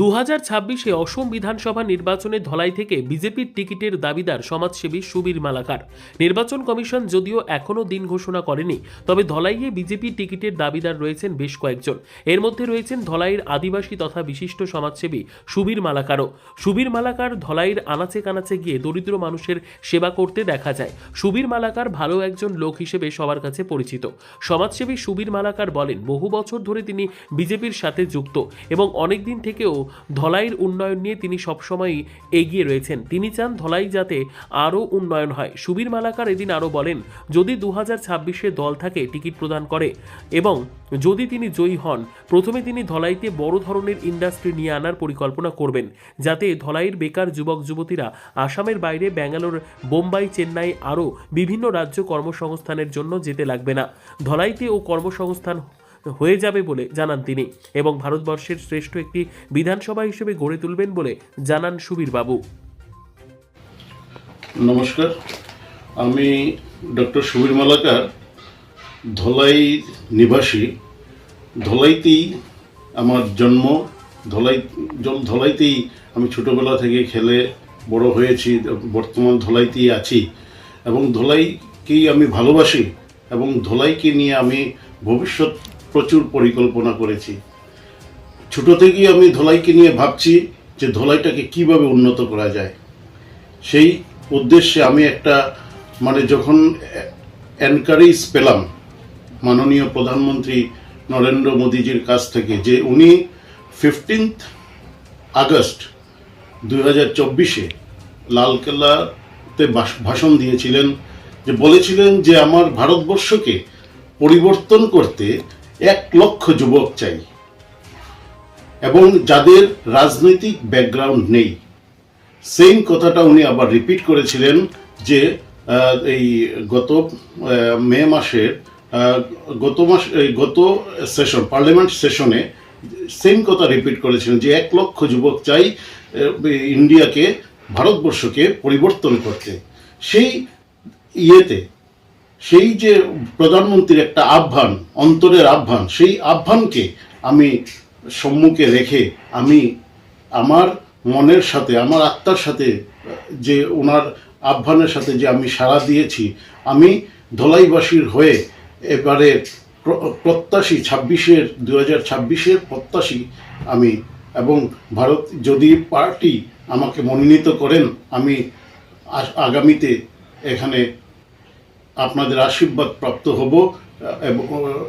দু হাজার ছাব্বিশে অসম বিধানসভা নির্বাচনে ধলাই থেকে বিজেপির টিকিটের দাবিদার সমাজসেবী সুবীর মালাকার। নির্বাচন কমিশন যদিও এখনও দিন ঘোষণা করেনি, তবে ধলাইয়ে বিজেপির টিকিটের দাবিদার রয়েছেন বেশ কয়েকজন। এর মধ্যে রয়েছেন ধলাইয়ের আদিবাসী তথা বিশিষ্ট সমাজসেবী সুবীর মালাকারও। সুবীর মালাকার ধলাইয়ের আনাচে কানাচে গিয়ে দরিদ্র মানুষের সেবা করতে দেখা যায়। সুবীর মালাকার ভালো একজন লোক হিসেবে সবার কাছে পরিচিত। সমাজসেবী সুবীর মালাকার বলেন, বহু বছর ধরে তিনি বিজেপির সাথে যুক্ত এবং অনেক দিন থেকেও ধলাইয়ের উন্নয়ন নিয়ে তিনি সবসময়ই এগিয়ে রয়েছেন। তিনি চান ধলাই যাতে আরও উন্নয়ন হয়। সুবীর মালাকার এদিন আরও বলেন, যদি দু হাজার ছাব্বিশে দল থাকে, টিকিট প্রদান করে এবং যদি তিনি জয়ী হন, প্রথমে তিনি ধলাইতে বড় ধরনের ইন্ডাস্ট্রি নিয়ে আনার পরিকল্পনা করবেন, যাতে ধলাইয়ের বেকার যুবক যুবতীরা আসামের বাইরে ব্যাঙ্গালোর, বোম্বাই, চেন্নাই আরও বিভিন্ন রাজ্য কর্মসংস্থানের জন্য যেতে লাগবে না। ধলাইতে ও কর্মসংস্থান হয়ে যাবে বলে জানান তিনি। এবং ভারতবর্ষের শ্রেষ্ঠ একটি বিধানসভা হিসেবে গড়ে তুলবেন বলে জানান সুবীর বাবু নমস্কার। আমি ডক্টর সুবীর মালাকার, ধলাই নিবাসী। ধলাইতেই আমার জন্ম, ধলাই ধলাইতেই আমি ছোটবেলা থেকে খেলে বড় হয়েছি, বর্তমান ধলাইতেই আছি। এবং ধলাইকেই আমি ভালোবাসি এবং ধলাইকে নিয়ে আমি ভবিষ্যৎ প্রচুর পরিকল্পনা করেছি। ছোট থেকেই আমি ধলাইকে নিয়ে ভাবছি যে ধলাইটাকে কীভাবে উন্নত করা যায়। সেই উদ্দেশ্যে আমি একটা মানে যখন এনকারেজ পেলাম, মাননীয় প্রধানমন্ত্রী নরেন্দ্র মোদীজির কাছ থেকে যে উনি ফিফটিন্থ আগস্ট দুই হাজার চব্বিশে লালকেল্লাতে ভাষ- ভাষণ দিয়েছিলেন যে বলেছিলেন যে আমার ভারতবর্ষকে পরিবর্তন করতে এক লক্ষ যুবক চাই। এবং যাদের রাজনৈতিক ব্যাকগ্রাউন্ড নেই। সেম কথাটা উনি আবার রিপিট করেছিলেন যে এই গত মে মাসের গত মাস গত সেশন পার্লামেন্ট সেশনে সেম কথা রিপিট করেছিলেন যে, এক লক্ষ যুবক চাই ইন্ডিয়াকে ভারতবর্ষকে পরিবর্তন করতে। সেই ইয়েতে সেই যে প্রধানমন্ত্রীর একটা আহ্বান, অন্তরের আহ্বান, সেই আহ্বানকে আমি সম্মুখে রেখে আমি আমার মনের সাথে, আমার আত্মার সাথে যে ওনার আহ্বানের সাথে যে আমি সাড়া দিয়েছি, আমি ধলাইবাসীর হয়ে এবারে প্রত্যাশী ছাব্বিশের দু হাজার ছাব্বিশের প্রত্যাশী আমি এবং ভারত যদি পার্টি আমাকে মনোনীত করেন, আমি আগামীতে এখানে আপনাদের আশীর্বাদ প্রাপ্ত হব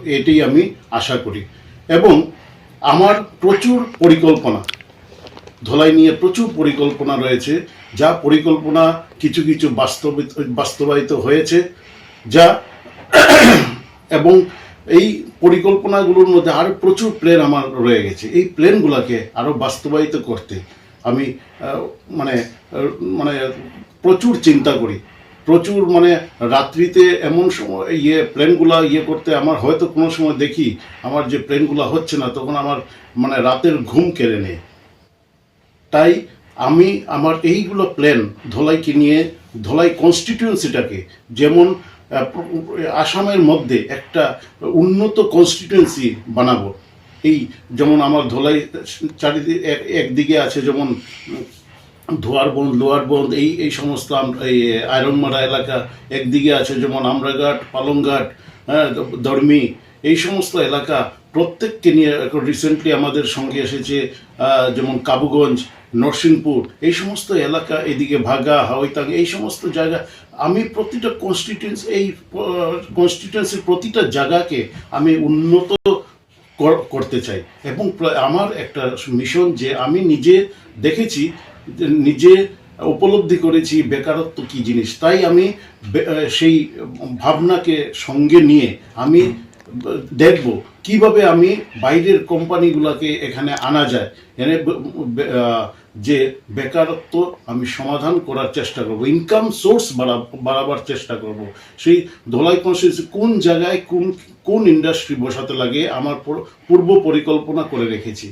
এটাই আমি আশা করি। এবং আমার প্রচুর পরিকল্পনা, ধলাই নিয়ে প্রচুর পরিকল্পনা রয়েছে, যা পরিকল্পনা কিছু কিছু বাস্তবিত, বাস্তবায়িত হয়েছে, যা এবং এই পরিকল্পনাগুলোর মধ্যে আরও প্রচুর প্ল্যান আমার রয়ে গেছে। এই প্ল্যানগুলোকে আরও বাস্তবায়িত করতে আমি মানে মানে প্রচুর চিন্তা করি। প্রচুর মানে রাত্রিতে এমন সময় ইয়ে প্লেনগুলো ইয়ে করতে আমার হয়তো কোনো সময় দেখি, আমার যে প্লেনগুলো হচ্ছে না, তখন আমার মানে রাতের ঘুম কেড়ে নেয়। তাই আমি আমার এইগুলো প্ল্যান ধলাইকে নিয়ে, ধলাই কনস্টিটিউয়েন্সিটাকে যেমন আসামের মধ্যে একটা উন্নত কনস্টিটিউয়েন্সি বানাবো। এই যেমন আমার ধলাই চারিদিকে, এক- একদিকে আছে যেমন ধোয়ার বন্ধ লোয়ার বন্ধ এই এই সমস্ত এই আয়রনমারা এলাকা একদিকে আছে, যেমন আমরাঘাট, পালংঘাট হ্যাঁ দর্মি এই সমস্ত এলাকা প্রত্যেককে নিয়ে রিসেন্টলি আমাদের সঙ্গে এসেছে যেমন কাবুগঞ্জ, নরসিংপুর, এই সমস্ত এলাকা এদিকে ভাগা, হাওয়াইতাং, এই সমস্ত জায়গা, আমি প্রতিটা কনস্টিটিউন্স এই কনস্টিটিউন্সির প্রতিটা জায়গাকে আমি উন্নত করতে চাই। এবং আমার একটা মিশন যে আমি নিজে দেখেছি নিজে উপলব্ধি করেছি বেকারত্ব কি জিনিস। তাই আমি সেই ভাবনাকে সঙ্গে নিয়ে আমি দেখব কীভাবে আমি বাইরের কোম্পানিগুলোকে এখানে আনা যায়। এনে যে বেকারত্ব আমি সমাধান করার চেষ্টা করব ইনকাম সোর্স বাড়াবার চেষ্টা করব। সেই ধলাই কনস্টিটিউন্সি কোন জায়গায় কোন কোন ইন্ডাস্ট্রি বসাতে লাগে আমার পূর্ব পরিকল্পনা করে রেখেছি।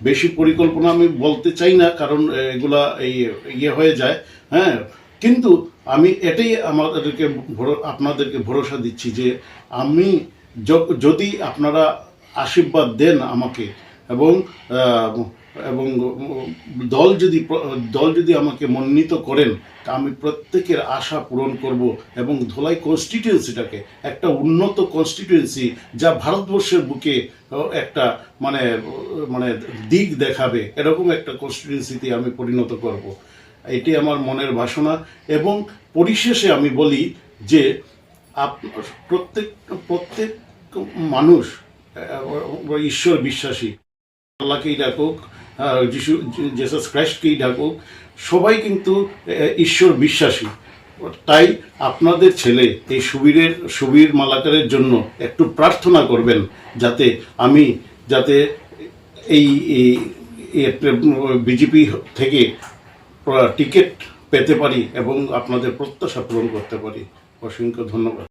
বেশি পরিকল্পনা আমি বলতে চাই না, কারণ এগুলা এই ইয়ে হয়ে যায় হ্যাঁ। কিন্তু আমি এটাই আমাদেরকে আপনাদেরকে ভরসা দিচ্ছি যে আমি যদি আপনারা আশীর্বাদ দেন আমাকে এবং এবং দল যদি দল যদি আমাকে মনোনীত করেন, তা আমি প্রত্যেকের আশা পূরণ করব এবং ধোলাই কনস্টিটিউয়েন্সিটাকে একটা উন্নত কনস্টিটিউয়েন্সি যা ভারতবর্ষের বুকে একটা মানে মানে দিক দেখাবে, এরকম একটা কনস্টিটিউয়েন্সিতে আমি পরিণত করব। এটি আমার মনের বাসনা এবং পরিশেষে আমি বলি যে, আপ- প্রত্যেক প্রত্যেক মানুষ ঈশ্বর বিশ্বাসী। আল্লাহকেই ডাকুক যিশু জেসাস খ্রাইস্টকেই ডাকুক সবাই কিন্তু ঈশ্বর বিশ্বাসী। তাই আপনাদের ছেলে এই সুবীরের, সুবীর মালাকারের জন্য একটু প্রার্থনা করবেন যাতে আমি, যাতে এই বিজেপি থেকে টিকিট পেতে পারি এবং আপনাদের প্রত্যাশা পূরণ করতে পারি। অসংখ্য ধন্যবাদ।